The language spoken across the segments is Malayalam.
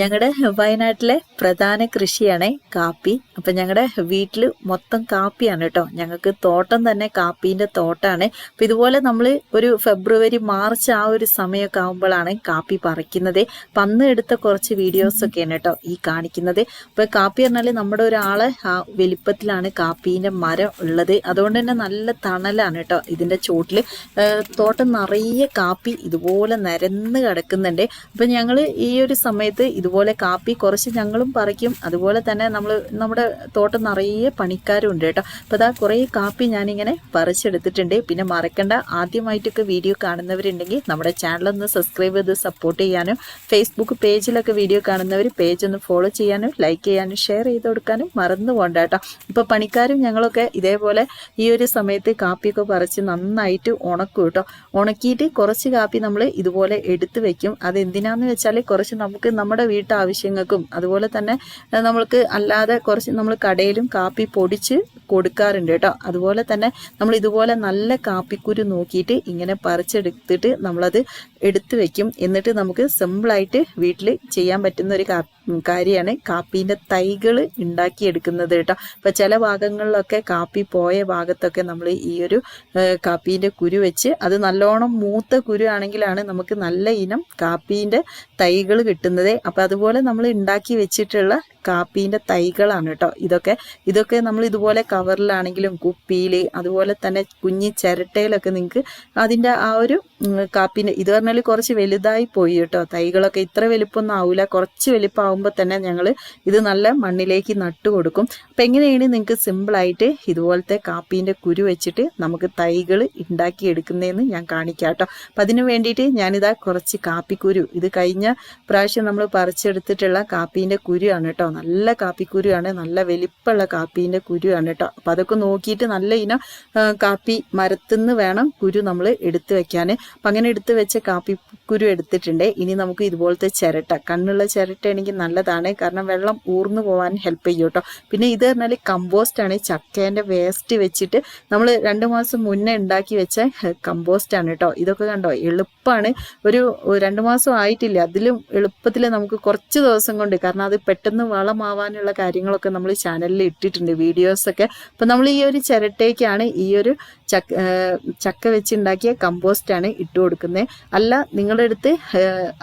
ഞങ്ങളുടെ വയനാട്ടിലെ പ്രധാന കൃഷിയാണ് കാപ്പി. അപ്പൊ ഞങ്ങളുടെ വീട്ടിൽ മൊത്തം കാപ്പിയാണ് കേട്ടോ ഞങ്ങൾക്ക് തോട്ടം തന്നെ കാപ്പിന്റെ തോട്ടാണ്. അപ്പൊ ഇതുപോലെ നമ്മൾ ഒരു ഫെബ്രുവരി മാർച്ച് ആ ഒരു സമയമൊക്കെ ആകുമ്പോഴാണ് കാപ്പി പറിക്കുന്നത്. പന്ന് എടുത്ത കുറച്ച് വീഡിയോസ് ഒക്കെയാണ് കേട്ടോ ഈ കാണിക്കുന്നത്. അപ്പൊ കാപ്പി പറഞ്ഞാൽ നമ്മുടെ ഒരാളെ ആ വലിപ്പത്തിലാണ് കാപ്പീന്റെ മരം ഉള്ളത്. അതുകൊണ്ട് തന്നെ നല്ല തണലാണ് കേട്ടോ ഇതിന്റെ ചോട്ടിൽ തോട്ടം നിറയെ കാപ്പി ഇതുപോലെ നിരന്ന് കിടക്കുന്നുണ്ട്. അപ്പൊ ഞങ്ങൾ ഈ ഒരു സമയത്ത് ഇതുപോലെ കാപ്പി കുറച്ച് ഞങ്ങളും പറിക്കും. അതുപോലെ തന്നെ നമ്മൾ നമ്മുടെ തോട്ടം നിറയെ പണിക്കാരും ഉണ്ട് കേട്ടോ. അപ്പോൾ അതാ കുറേ കാപ്പി ഞാനിങ്ങനെ പറിച്ചെടുത്തിട്ടുണ്ട്. പിന്നെ മറക്കണ്ട ആദ്യമായിട്ടൊക്കെ വീഡിയോ കാണുന്നവരുണ്ടെങ്കിൽ നമ്മുടെ ചാനലൊന്ന് സബ്സ്ക്രൈബ് ചെയ്ത് സപ്പോർട്ട് ചെയ്യാനും ഫേസ്ബുക്ക് പേജിലൊക്കെ വീഡിയോ കാണുന്നവർ പേജ് ഒന്ന് ഫോളോ ചെയ്യാനും ലൈക്ക് ചെയ്യാനും ഷെയർ ചെയ്ത് കൊടുക്കാനും മറന്നു പോകണ്ട കേട്ടോ. ഇപ്പോൾ പണിക്കാരും ഞങ്ങളൊക്കെ ഇതേപോലെ ഈ ഒരു സമയത്ത് കാപ്പിയൊക്കെ പറിച്ച് നന്നായിട്ട് ഉണക്കും കേട്ടോ. ഉണക്കിയിട്ട് കുറച്ച് കാപ്പി നമ്മൾ ഇതുപോലെ എടുത്തു വെക്കും. അത് എന്തിനാന്ന് വെച്ചാൽ കുറച്ച് നമുക്ക് നമ്മുടെ വീട്ടാവശ്യങ്ങൾക്കും അതുപോലെ തന്നെ നമ്മൾക്ക് അല്ലാതെ കുറച്ച് നമ്മൾ കടയിലും കാപ്പി പൊടിച്ച് കൊടുക്കാറുണ്ട് കേട്ടോ. അതുപോലെ തന്നെ നമ്മൾ ഇതുപോലെ നല്ല കാപ്പിക്കുരു നോക്കിയിട്ട് ഇങ്ങനെ പറിച്ചെടുത്തിട്ട് നമ്മളത് എടുത്തു വെക്കും. എന്നിട്ട് നമുക്ക് സിമ്പിളായിട്ട് വീട്ടിൽ ചെയ്യാൻ പറ്റുന്ന ഒരു കാര്യമാണ് കാപ്പീന്റെ തൈകൾ ഉണ്ടാക്കിയെടുക്കുന്നത് കേട്ടോ. ഇപ്പം ചില ഭാഗങ്ങളിലൊക്കെ കാപ്പി പോയ ഭാഗത്തൊക്കെ നമ്മൾ ഈ ഒരു കാപ്പീന്റെ കുരു വെച്ച് അത് നല്ലോണം മൂത്ത കുരു ആണെങ്കിലാണ് നമുക്ക് നല്ല ഇനം കാപ്പീന്റെ തൈകൾ കിട്ടുന്നത്. അപ്പം അതുപോലെ നമ്മൾ ഉണ്ടാക്കി വെച്ചിട്ടുള്ള കാപ്പീന്റെ തൈകളാണ് കേട്ടോ ഇതൊക്കെ. ഇതൊക്കെ നമ്മൾ ഇതുപോലെ കവറിലാണെങ്കിലും കുപ്പിയിൽ അതുപോലെ തന്നെ കുഞ്ഞി ചിരട്ടയിലൊക്കെ നിങ്ങൾക്ക് അതിന്റെ ആ ഒരു കാപ്പീന്റെ ഇത് പറഞ്ഞാൽ കുറച്ച് വലുതായി പോയി കേട്ടോ. തൈകളൊക്കെ ഇത്ര വലിപ്പമൊന്നും ആവില്ല കുറച്ച് വലിപ്പമാകുമ്പോൾ തന്നെ ഞങ്ങൾ ഇത് നല്ല മണ്ണിലേക്ക് നട്ടു കൊടുക്കും. അപ്പം എങ്ങനെയാണ് നിങ്ങൾക്ക് സിമ്പിളായിട്ട് ഇതുപോലത്തെ കാപ്പീന്റെ കുരു വെച്ചിട്ട് നമുക്ക് തൈകൾ ഉണ്ടാക്കി എടുക്കുന്നതെന്ന് ഞാൻ കാണിക്കാം കേട്ടോ. അപ്പം അതിന് വേണ്ടിയിട്ട് ഞാനിതാ കുറച്ച് കാപ്പിക്കുരു. ഇത് കഴിഞ്ഞ പ്രാവശ്യം നമ്മൾ പറിച്ചെടുത്തിട്ടുള്ള കാപ്പീന്റെ കുരുവാണ് കേട്ടോ. നല്ല കാപ്പിക്കുരുവാണ്. നല്ല വലിപ്പമുള്ള കാപ്പീന്റെ കുരുവാണ് കേട്ടോ. അപ്പം അതൊക്കെ നോക്കിയിട്ട് നല്ല ഇനം കാപ്പി മരത്തുനിന്ന് വേണം കുരു നമ്മൾ എടുത്തു വെക്കാൻ അപ്പം അങ്ങനെ എടുത്തു വെച്ച കാപ്പി കുരു എടുത്തിട്ടുണ്ട്. ഇനി നമുക്ക് ഇതുപോലത്തെ ചിരട്ട കണ്ണുള്ള ചിരട്ട ആണെങ്കിൽ നല്ലതാണ്. കാരണം വെള്ളം ഊർന്നു പോകാൻ ഹെൽപ്പ് ചെയ്യും കേട്ടോ. പിന്നെ ഇത് പറഞ്ഞാൽ കമ്പോസ്റ്റ് ആണ് ചക്കേന്റെ വേസ്റ്റ് വെച്ചിട്ട് നമ്മൾ രണ്ട് മാസം മുന്നേ ഉണ്ടാക്കി വെച്ച കമ്പോസ്റ്റ് ആണ് കേട്ടോ. ഇതൊക്കെ കണ്ടോ? എളുപ്പമാണ് ഒരു രണ്ട് മാസം ആയിട്ടില്ല. അതിലും എളുപ്പത്തിൽ നമുക്ക് കുറച്ച് ദിവസം കൊണ്ട് കാരണം അത് പെട്ടെന്ന് വളമാവാനുള്ള കാര്യങ്ങളൊക്കെ നമ്മൾ ചാനലിൽ ഇട്ടിട്ടുണ്ട് വീഡിയോസൊക്കെ അപ്പം നമ്മൾ ഈ ഒരു ചിരട്ടയ്ക്കാണ് ഈ ഒരു ചക്ക ചക്ക വെച്ചുണ്ടാക്കിയ കമ്പോസ്റ്റ് ആണ് ഇട്ട് കൊടുക്കുന്നത്. അല്ല നിങ്ങളുടെ അടുത്ത്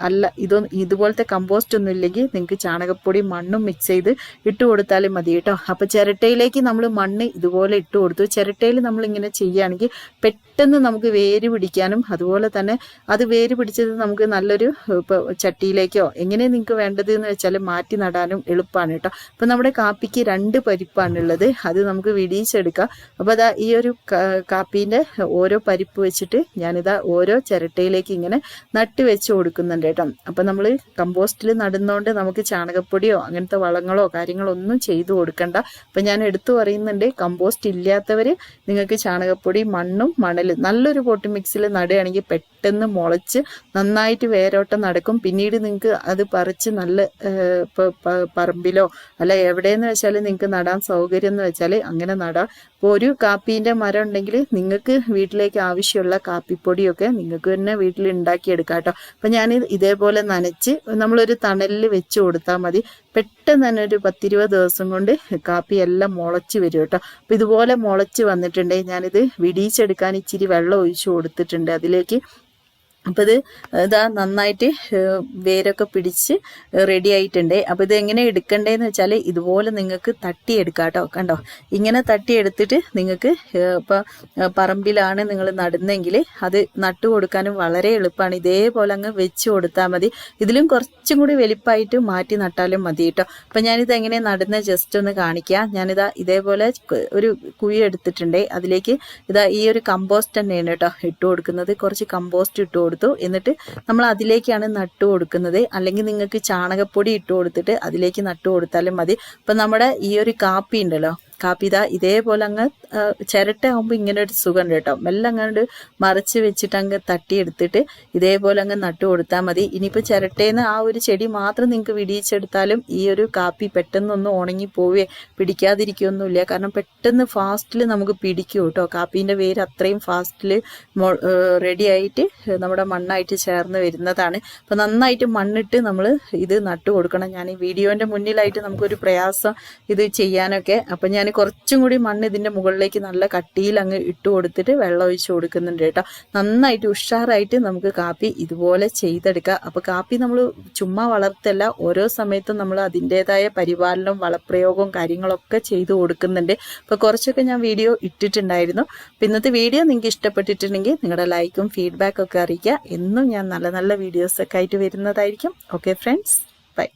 അല്ല ഇതൊന്നും ഇതുപോലത്തെ കമ്പോസ്റ്റ് ഒന്നും ഇല്ലെങ്കിൽ നിങ്ങൾക്ക് ചാണകപ്പൊടി മണ്ണും മിക്സ് ചെയ്ത് ഇട്ട് കൊടുത്താലും മതി കേട്ടോ. അപ്പം ചിരട്ടയിലേക്ക് നമ്മൾ മണ്ണ് ഇതുപോലെ ഇട്ട് കൊടുത്തു. ചിരട്ടയിൽ നമ്മൾ ഇങ്ങനെ ചെയ്യുകയാണെങ്കിൽ പെട്ടെന്ന് നമുക്ക് വേര് പിടിക്കാനും അതുപോലെ തന്നെ അത് വേര് പിടിച്ചത് നമുക്ക് നല്ലൊരു ഇപ്പോൾ ചട്ടിയിലേക്കോ എങ്ങനെ നിങ്ങൾക്ക് വേണ്ടത് എന്ന് വെച്ചാൽ മാറ്റി നടാനും എളുപ്പമാണ് കേട്ടോ. അപ്പം നമ്മുടെ കാപ്പിക്ക് രണ്ട് പരിപ്പാണുള്ളത് അത് നമുക്ക് വിടിയിച്ചെടുക്കാം. അപ്പോൾ അതാ ഈ ഒരു കാപ്പീന്റെ ഓരോ പരിപ്പ് വെച്ചിട്ട് ഞാനിതാ ഓരോ ചിരട്ടയിലേക്ക് ഇങ്ങനെ നട്ട് വെച്ച് കൊടുക്കുന്നുണ്ട് കേട്ടോ. അപ്പം നമ്മൾ കമ്പോസ്റ്റിൽ നടുന്നതുകൊണ്ട് നമുക്ക് ചാണകപ്പൊടിയോ അങ്ങനത്തെ വളങ്ങളോ കാര്യങ്ങളോ ഒന്നും ചെയ്തു കൊടുക്കണ്ട. അപ്പം ഞാൻ എടുത്തു പറയുന്നുണ്ട് കമ്പോസ്റ്റ് ഇല്ലാത്തവർ നിങ്ങൾക്ക് ചാണകപ്പൊടി മണ്ണും മണലും നല്ലൊരു പോട്ട് മിക്സിൽ നടുകയാണെങ്കിൽ പെട്ടെന്ന് മുളച്ച് നന്നായിട്ട് വേരോട്ടം നടക്കും. പിന്നീട് നിങ്ങൾക്ക് അത് പറിച്ച് നല്ല പറമ്പിലോ അല്ല എവിടെയെന്ന് വെച്ചാൽ നിങ്ങൾക്ക് നടാൻ സൗകര്യം എന്ന് വെച്ചാൽ അങ്ങനെ നടാം. ഇപ്പോൾ ഒരു കാപ്പീന്റെ മരം ഉണ്ടെങ്കിൽ നിങ്ങൾക്ക് വീട്ടിലേക്ക് ആവശ്യമുള്ള കാപ്പിപ്പൊടിയൊക്കെ നിങ്ങൾക്ക് തന്നെ വീട്ടിൽ ഉണ്ടാക്കിയെടുക്കാം കേട്ടോ. അപ്പം ഞാൻ ഇതേപോലെ നനച്ച് നമ്മളൊരു തണലിൽ വെച്ച് കൊടുത്താൽ മതി. പെട്ടെന്ന് തന്നെ ഒരു പത്തിരുപത് ദിവസം കൊണ്ട് കാപ്പി എല്ലാം മുളച്ച് വരും കേട്ടോ. അപ്പം ഇതുപോലെ മുളച്ച് വന്നിട്ടുണ്ടെങ്കിൽ ഞാനിത് വിടിയിച്ചെടുക്കാൻ ഇച്ചിരി വെള്ളം ഒഴിച്ചു കൊടുത്തിട്ടുണ്ട് അതിലേക്ക്. അപ്പോൾ ഇത് ഇതാ നന്നായിട്ട് വേരൊക്കെ പിടിച്ച് റെഡി ആയിട്ടുണ്ട്. അപ്പോൾ ഇത് എങ്ങനെ എടുക്കണ്ടേന്ന് വെച്ചാൽ ഇതുപോലെ നിങ്ങൾക്ക് തട്ടിയെടുക്കാം കേട്ടോ. കണ്ടോ? ഇങ്ങനെ തട്ടിയെടുത്തിട്ട് നിങ്ങൾക്ക് ഇപ്പോൾ പറമ്പിലാണ് നിങ്ങൾ നടുന്നെങ്കിൽ അത് നട്ടു കൊടുക്കാനും വളരെ എളുപ്പമാണ്. ഇതേപോലെ അങ്ങ് വെച്ച് കൊടുത്താൽ മതി. ഇതിലും കുറച്ചും കൂടി വലിപ്പമായിട്ട് മാറ്റി നട്ടാലും മതി കേട്ടോ. അപ്പം ഞാനിത് എങ്ങനെ നടുന്ന ജസ്റ്റ് ഒന്ന് കാണിക്കാം. ഞാനിതാ ഇതേപോലെ ഒരു കുഴി എടുത്തിട്ടുണ്ട്. അതിലേക്ക് ഇതാ ഈ ഒരു കമ്പോസ്റ്റ് തന്നെയാണ് കേട്ടോ ഇട്ട് കൊടുക്കുന്നത്. കുറച്ച് കമ്പോസ്റ്റ് ഇട്ട് കൊടുത്തു. എന്നിട്ട് നമ്മൾ അതിലേക്കാണ് നട്ടു കൊടുക്കുന്നത്. അല്ലെങ്കിൽ നിങ്ങൾക്ക് ചാണകപ്പൊടി ഇട്ട് കൊടുത്തിട്ട് അതിലേക്ക് നട്ടു കൊടുത്താലും മതി. അപ്പം നമ്മുടെ ഈ ഒരു കാപ്പി ഉണ്ടല്ലോ കാപ്പി ഇതാ ഇതേപോലെ അങ്ങ് ചിരട്ട ആകുമ്പോൾ ഇങ്ങനെ ഒരു സുഖമുണ്ട് കേട്ടോ. മെല്ലെ അങ്ങോട്ട് മറിച്ച് വെച്ചിട്ട് അങ്ങ് തട്ടിയെടുത്തിട്ട് ഇതേപോലെ അങ്ങ് നട്ടു കൊടുത്താൽ മതി. ഇനിയിപ്പോൾ ചിരട്ടേന്ന് ആ ഒരു ചെടി മാത്രം നിങ്ങൾക്ക് വിടിയിച്ചെടുത്താലും ഈ ഒരു കാപ്പി പെട്ടെന്നൊന്നും ഉണങ്ങി പോവേ. പിടിക്കാതിരിക്കുകയൊന്നുമില്ല കാരണം പെട്ടെന്ന് ഫാസ്റ്റിൽ നമുക്ക് പിടിക്കും കേട്ടോ. കാപ്പീന്റെ വേര് അത്രയും ഫാസ്റ്റിൽ റെഡി ആയിട്ട് നമ്മുടെ മണ്ണായിട്ട് ചേർന്ന് വരുന്നതാണ്. അപ്പോൾ നന്നായിട്ട് മണ്ണിട്ട് നമ്മൾ ഇത് നട്ടു കൊടുക്കണം. ഞാൻ ഈ വീഡിയോന്റെ മുന്നിലായിട്ട് നമുക്കൊരു പ്രയാസം ഇത് ചെയ്യാനൊക്കെ. അപ്പം ഞാൻ കുറച്ചും കൂടി മണ്ണ് ഇതിന്റെ മുകളിലേക്ക് നല്ല കട്ടിയിൽ അങ്ങ് ഇട്ട് കൊടുത്തിട്ട് വെള്ളം ഒഴിച്ച് കൊടുക്കുന്നുണ്ട് കേട്ടോ. നന്നായിട്ട് ഉഷാറായിട്ട് നമുക്ക് കാപ്പി ഇതുപോലെ ചെയ്തെടുക്കാം. അപ്പോൾ കാപ്പി നമ്മൾ ചുമ്മാ വളർത്തല്ല ഓരോ സമയത്തും നമ്മൾ അതിന്റെതായ പരിപാലനവും വളപ്രയോഗവും കാര്യങ്ങളൊക്കെ ചെയ്തു കൊടുക്കുന്നുണ്ട്. അപ്പോൾ കുറച്ചൊക്കെ ഞാൻ വീഡിയോ ഇട്ടിട്ടുണ്ടായിരുന്നു. അപ്പോൾ ഇന്നത്തെ വീഡിയോ നിങ്ങൾക്ക് ഇഷ്ടപ്പെട്ടിട്ടുണ്ടെങ്കിൽ നിങ്ങളുടെ ലൈക്കും ഫീഡ്ബാക്കും ഒക്കെ അറിയിക്കുക. എന്നും ഞാൻ നല്ല നല്ല വീഡിയോസൊക്കെ ആയിട്ട് വരുന്നതായിരിക്കും. Okay friends bye